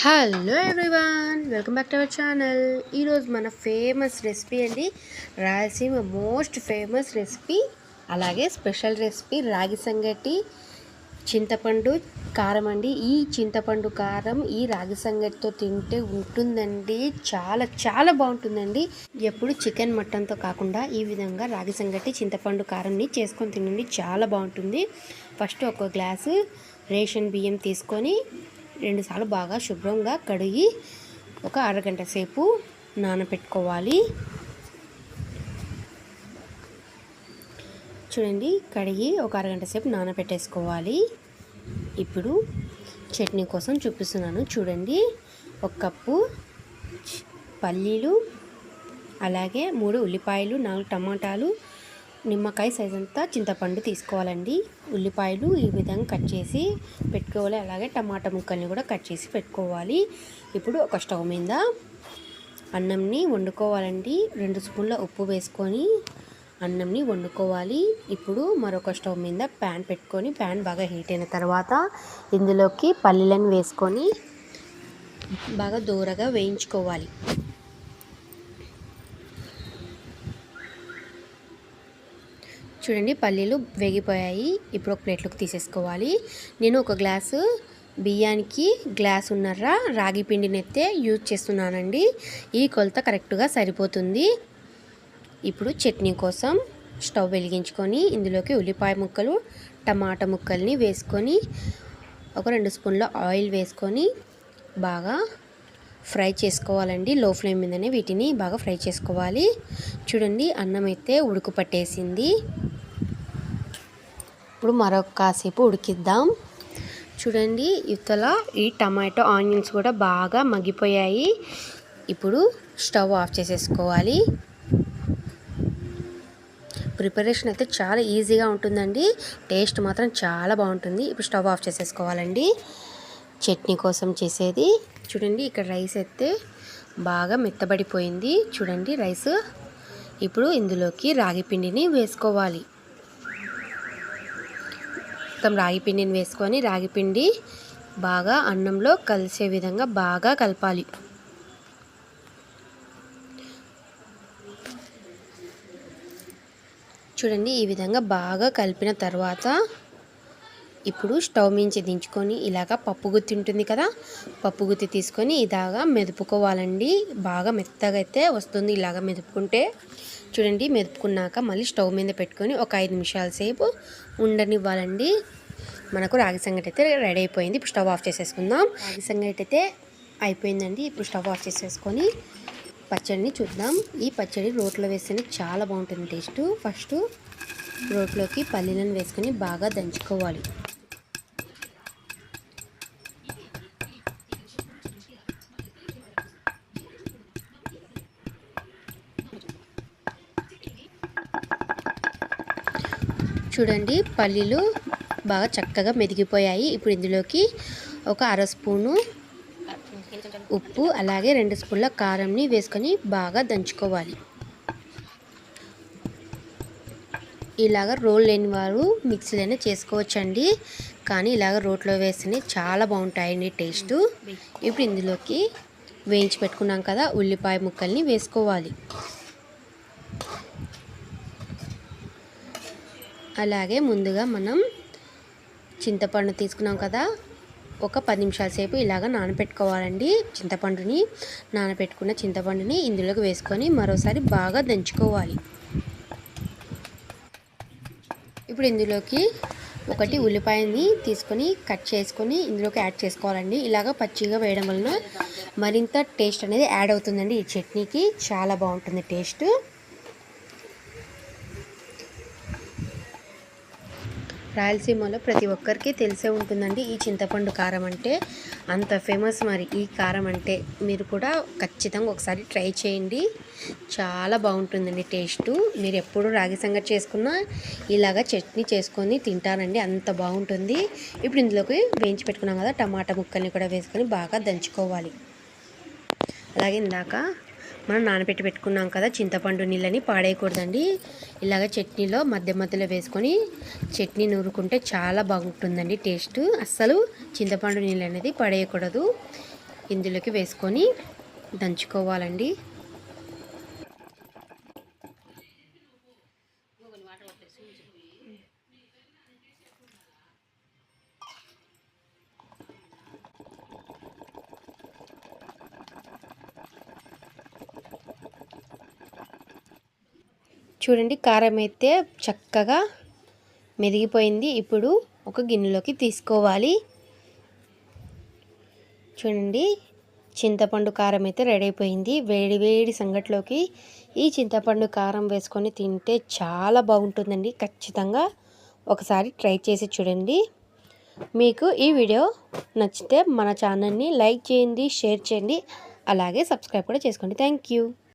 Hello everyone welcome back to our channel. ఈరోజు మన famous recipe అండి రాయలసీమ మోస్ట్ ఫేమస్ రెసిపీ అలాగే స్పెషల్ రెసిపీ రాగి సంగటి చింతపండు కారం అండి. ఈ చింతపండు కారం ఈ రాగి సంగటితో తింటే ఉంటుందండి చాలా చాలా బాగుంటుందండి. ఎప్పుడు చికెన్ మటన్తో కాకుండా ఈ విధంగా రాగి సంగటి చింతపండు కారంని చేసుకొని తినండి చాలా బాగుంటుంది. ఫస్ట్ ఒక గ్లాసు రేషన్ బియ్యం తీసుకొని రెండుసార్లు బాగా శుభ్రంగా కడిగి ఒక అరగంట సేపు నానబెట్టుకోవాలి చూడండి కడిగి ఒక అరగంట సేపు నానబెట్టేసుకోవాలి ఇప్పుడు చట్నీ కోసం చూపిస్తున్నాను. చూడండి ఒక కప్పు పల్లీలు అలాగే మూడు ఉల్లిపాయలు నాలుగు టమాటాలు నిమ్మకాయ సైజ్ అంతా చింతపండు తీసుకోవాలండి. ఉల్లిపాయలు ఈ విధంగా కట్ చేసి పెట్టుకోవాలి. అలాగే టమాటా ముక్కల్ని కూడా కట్ చేసి పెట్టుకోవాలి. ఇప్పుడు ఒక స్టవ్ మీద అన్నంని వండుకోవాలండి. రెండు స్పూన్ల ఉప్పు వేసుకొని అన్నంని వండుకోవాలి. ఇప్పుడు మరొక స్టవ్ మీద ప్యాన్ పెట్టుకొని ప్యాన్ బాగా హీట్ అయిన తర్వాత ఇందులోకి పల్లీలను వేసుకొని బాగా దూరగా వేయించుకోవాలి. చూడండి పల్లీలు వేగిపోయాయి. ఇప్పుడు ఒక ప్లేట్లోకి తీసేసుకోవాలి. నేను ఒక గ్లాసు బియ్యానికి గ్లాస్ ఉన్నర్ర రాగి పిండిని అయితే యూజ్ చేస్తున్నానండి. ఈ కొలత కరెక్ట్గా సరిపోతుంది. ఇప్పుడు చట్నీ కోసం స్టవ్ వెలిగించుకొని ఇందులోకి ఉల్లిపాయ ముక్కలు టమాటా ముక్కల్ని వేసుకొని ఒక రెండు స్పూన్ల ఆయిల్ వేసుకొని బాగా ఫ్రై చేసుకోవాలండి. లో ఫ్లేమ్ మీదనే వీటిని బాగా ఫ్రై చేసుకోవాలి. చూడండి అన్నం అయితే ఉడుకు పట్టేసింది. ఇప్పుడు మరొక కాసేపు ఉడికిద్దాం. చూడండి ఇతల ఈ టమాటో ఆనియన్స్ కూడా బాగా మగ్గిపోయాయి. ఇప్పుడు స్టవ్ ఆఫ్ చేసేసుకోవాలి. ప్రిపరేషన్ అయితే చాలా ఈజీగా ఉంటుందండి. టేస్ట్ మాత్రం చాలా బాగుంటుంది. ఇప్పుడు స్టవ్ ఆఫ్ చేసేసుకోవాలండి. చట్నీ కోసం చేసేది. చూడండి ఇక్కడ రైస్ అయితే బాగా మెత్తబడిపోయింది. చూడండి రైస్ ఇప్పుడు ఇందులోకి రాగి పిండిని వేసుకోవాలి. మొత్తం రాగి పిండిని వేసుకొని రాగి పిండి బాగా అన్నంలో కలిసే విధంగా బాగా కలపాలి. చూడండి ఈ విధంగా బాగా కలిపిన తర్వాత ఇప్పుడు స్టవ్ మించి దించుకొని ఇలాగ పప్పు గుత్తి ఉంటుంది కదా పప్పు గుత్తి తీసుకొని ఇలాగా మెదుపుకోవాలండి. బాగా మెత్తగా అయితే వస్తుంది ఇలాగ మెదుపుకుంటే. చూడండి మెదుపుకున్నాక మళ్ళీ స్టవ్ మీద పెట్టుకొని ఒక ఐదు నిమిషాల సేపు ఉండనివ్వాలండి. మనకు రాగి సంగటి అయితే రెడీ అయిపోయింది. ఇప్పుడు స్టవ్ ఆఫ్ చేసేసుకుందాం. రాగి సంగటి అయితే అయిపోయిందండి. ఇప్పుడు స్టవ్ ఆఫ్ చేసేసుకొని పచ్చడిని చూద్దాం. ఈ పచ్చడి రోట్లో వేస్తేనే చాలా బాగుంటుంది టేస్ట్. ఫస్ట్ రోట్లోకి పల్లీలను వేసుకొని బాగా దంచుకోవాలి. చూడండి పల్లీలు బాగా చక్కగా మెదిగిపోయాయి. ఇప్పుడు ఇందులోకి ఒక అర స్పూను ఉప్పు అలాగే రెండు స్పూన్ల కారంని వేసుకొని బాగా దంచుకోవాలి. ఇలాగ రోల్ లేని వారు మిక్సీలోనే చేసుకోవచ్చండి. కానీ ఇలాగ రోట్లో వేస్తేనే చాలా బాగుంటాయండి టేస్ట్. ఇప్పుడు ఇందులోకి వేయించి పెట్టుకున్నాం కదా ఉల్లిపాయ ముక్కల్ని వేసుకోవాలి. అలాగే ముందుగా మనం చింతపండు తీసుకున్నాం కదా. ఒక పది నిమిషాల సేపు ఇలాగ నానబెట్టుకోవాలండి చింతపండుని నానబెట్టుకున్న చింతపండుని ఇందులోకి వేసుకొని మరోసారి బాగా దంచుకోవాలి. ఇప్పుడు ఇందులోకి ఒకటి ఉల్లిపాయని తీసుకొని కట్ చేసుకొని ఇందులోకి యాడ్ చేసుకోవాలండి. ఇలాగ పచ్చిగా వేయడం వలన మరింత టేస్ట్ అనేది యాడ్ అవుతుందండి ఈ చట్నీకి. చాలా బాగుంటుంది టేస్ట్. రాయలసీమలో ప్రతి ఒక్కరికి తెలిసే ఉంటుందండి ఈ చింతపండు కారం అంటే. అంత ఫేమస్ మరి ఈ కారం అంటే. మీరు కూడా ఖచ్చితంగా ఒకసారి ట్రై చేయండి. చాలా బాగుంటుందండి టేస్ట్. మీరు ఎప్పుడు రాగి సంగటి చేసుకున్నా ఇలాగా చట్నీ చేసుకొని తింటారండి. అంత బాగుంటుంది. ఇప్పుడు ఇందులోకి వేయించి పెట్టుకున్నాం కదా టమాటా ముక్కల్ని కూడా వేసుకొని బాగా దంచుకోవాలి. అలాగే ఇందాక మనం నానబెట్టి పెట్టుకున్నాం కదా చింతపండు నీళ్ళని పాడేయకూడదండి. ఇలాగ చట్నీలో మధ్య మధ్యలో వేసుకొని చట్నీ నూరుకుంటే చాలా బాగుంటుందండి టేస్ట్. అస్సలు చింతపండు నీళ్ళు అనేది పడేయకూడదు. ఇందులోకి వేసుకొని దంచుకోవాలండి. చూడండి కారం అయితే చక్కగా మెరిగిపోయింది ఇప్పుడు ఒక గిన్నెలోకి తీసుకోవాలి. చూడండి చింతపండు కారం అయితే రెడీ అయిపోయింది వేడి వేడి సంగట్లోకి ఈ చింతపండు కారం వేసుకొని తింటే చాలా బాగుంటుందండి. ఖచ్చితంగా ఒకసారి ట్రై చేసి చూడండి. మీకు ఈ వీడియో నచ్చితే మన ఛానల్ని లైక్ చేయండి షేర్ చేయండి. అలాగే సబ్స్క్రైబ్ కూడా చేసుకోండి. Thank you.